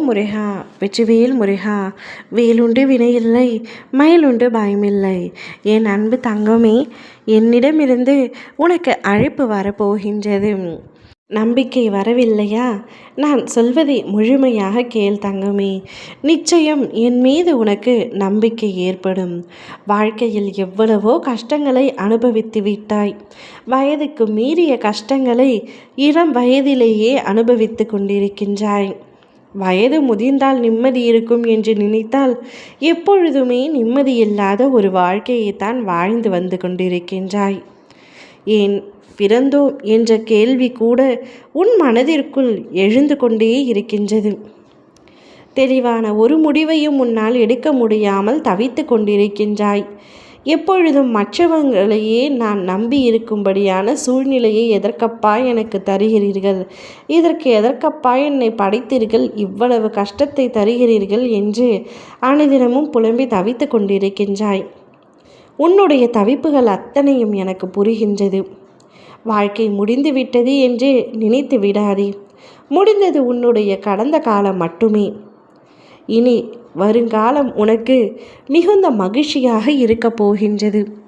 முருகா வெற்றிவேல் முருகா. வேலுண்டு வினையில்லை மயிலுண்டு பயமில்லை. என் அன்பு தங்கமே என்னிடமிருந்து உனக்கு அழைப்பு வரப்போகின்றது. நம்பிக்கை வரவில்லையா? நான் சொல்வதை முழுமையாக கேள் தங்கமே. நிச்சயம் என் மீது உனக்கு நம்பிக்கை ஏற்படும். வாழ்க்கையில் எவ்வளவோ கஷ்டங்களை அனுபவித்து விட்டாய். வயதுக்கு மீறிய கஷ்டங்களை இளம் வயதிலேயே அனுபவித்து கொண்டிருக்கின்றாய். வயது முதிர்ந்தால் நிம்மதி இருக்கும் என்று நினைத்தால் எப்பொழுதுமே நிம்மதியில்லாத ஒரு வாழ்க்கையை தான் வாழ்ந்து வந்து கொண்டிருக்கின்றாய். ஏன் பிறந்தோம் என்ற கேள்வி கூட உன் மனதிற்குள் எழுந்து கொண்டே இருக்கின்றது. தெளிவான ஒரு முடிவையும் உன்னால் எடுக்க முடியாமல் தவித்து கொண்டிருக்கின்றாய். எப்பொழுதும் மற்றவங்களையே நான் நம்பி இருக்கும்படியான சூழ்நிலையை எதற்கப்பா எனக்கு தருகிறீர்கள்? இதற்கு எதற்கப்பா என்னை படைத்தீர்கள்? இவ்வளவு கஷ்டத்தை தருகிறீர்கள் என்று அனுதினமும் புலம்பி தவித்து கொண்டிருக்கின்றாய். உன்னுடைய தவிப்புகள் அத்தனையும் எனக்கு புரிகின்றது. வாழ்க்கை முடிந்து விட்டது என்று நினைத்து விடாதே. முடிந்தது உன்னுடைய கடந்த காலம் மட்டுமே. இனி வருங்காலம் உனக்கு மிகுந்த மகிழ்ச்சியாக இருக்கப் போகின்றது.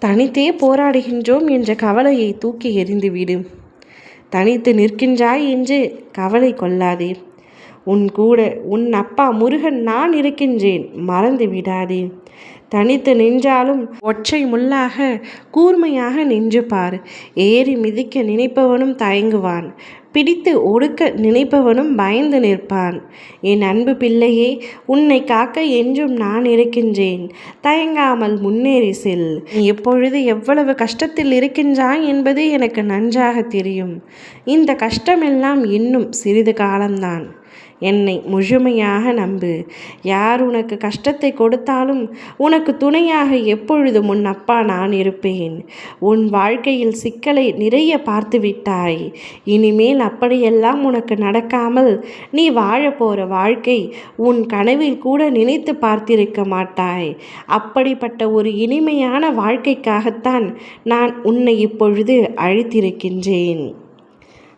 தனித்தே போராடுகின்றோம் என்ற கவலையை தூக்கி எறிந்துவிடும் தனித்து நிற்கின்றாய் என்று கவலை கொள்ளாதே. உன் கூட உன் அப்பா முருகன் நான் இருக்கின்றேன். மறந்து விடாதே. தனித்து நின்றாலும் ஒற்றை முள்ளாக கூர்மையாக நின்று பார். ஏறி மிதிக்க நினைப்பவனும் தயங்குவான். பிடித்து ஒடுக்க நினைப்பவனும் பயந்து நிற்பான். என் அன்பு பிள்ளையே உன்னை காக்க என்றும் நான் இருக்கின்றேன். தயங்காமல் முன்னேறி செல். நீ எப்பொழுது எவ்வளவு கஷ்டத்தில் இருக்கின்றாய் என்பது எனக்கு நன்றாக தெரியும். இந்த கஷ்டமெல்லாம் இன்னும் சிறிது காலம்தான். என்னை முழுமையாக நம்பு. யார் உனக்கு கஷ்டத்தை கொடுத்தாலும் உனக்கு துணையாக எப்பொழுதும் உன் அப்பா நான் இருப்பேன். உன் வாழ்க்கையில் சிக்கலை நிறைய பார்த்து விட்டாய் இனிமேல் அப்படியெல்லாம் உனக்கு நடக்காமல் நீ வாழப்போகிற வாழ்க்கை உன் கனவில் கூட நினைத்து பார்த்திருக்க மாட்டாய். அப்படிப்பட்ட ஒரு இனிமையான வாழ்க்கைக்காகத்தான் நான் உன்னை இப்பொழுது அழைத்திருக்கின்றேன்.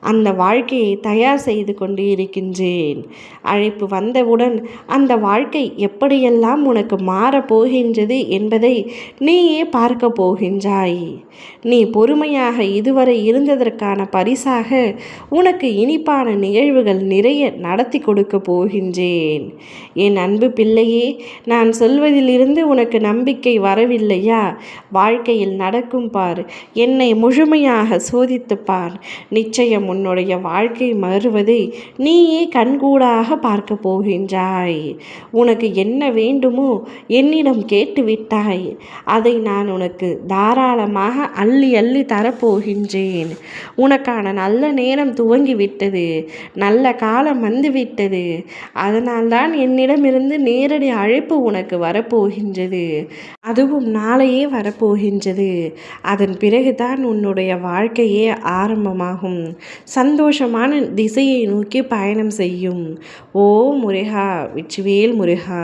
அந்த வாழ்க்கையை தயார் செய்து கொண்டு இருக்கின்றேன். அழைப்பு வந்தவுடன் அந்த வாழ்க்கை எப்படியெல்லாம் உனக்கு மாறப்போகின்றது என்பதை நீயே பார்க்க போகின்றாய். நீ பொறுமையாக இதுவரை இருந்ததற்கான பரிசாக உனக்கு இனிப்பான நிகழ்வுகள் நிறைய நடத்தி கொடுக்க போகின்றேன். என் அன்பு பிள்ளையே நான் சொல்வதிலிருந்து உனக்கு நம்பிக்கை வரவில்லையா? வாழ்க்கையில் நடக்கும் பார் என்னை முழுமையாக சோதித்து பார். நிச்சயம் உன்னுடைய வாழ்க்கை மறுவதை நீயே கண்கூடாக பார்க்க போகின்றாய். உனக்கு என்ன வேண்டுமோ என்னிடம் கேட்டுவிட்டாய். அதை நான் உனக்கு தாராளமாக அள்ளி அள்ளி தரப்போகின்றேன். உனக்கான நல்ல நேரம் துவங்கிவிட்டது. நல்ல காலம் வந்துவிட்டது. அதனால்தான் என்னிடமிருந்து நேரடி அழைப்பு உனக்கு வரப்போகின்றது. அதுவும் நாளையே வரப்போகின்றது. அதன் பிறகுதான் உன்னுடைய வாழ்க்கையே ஆரம்பமாகும். சந்தோஷமான திசையை நோக்கி பயணம் செய்யும். ஓ முருகா வெற்றிவேல் முருகா.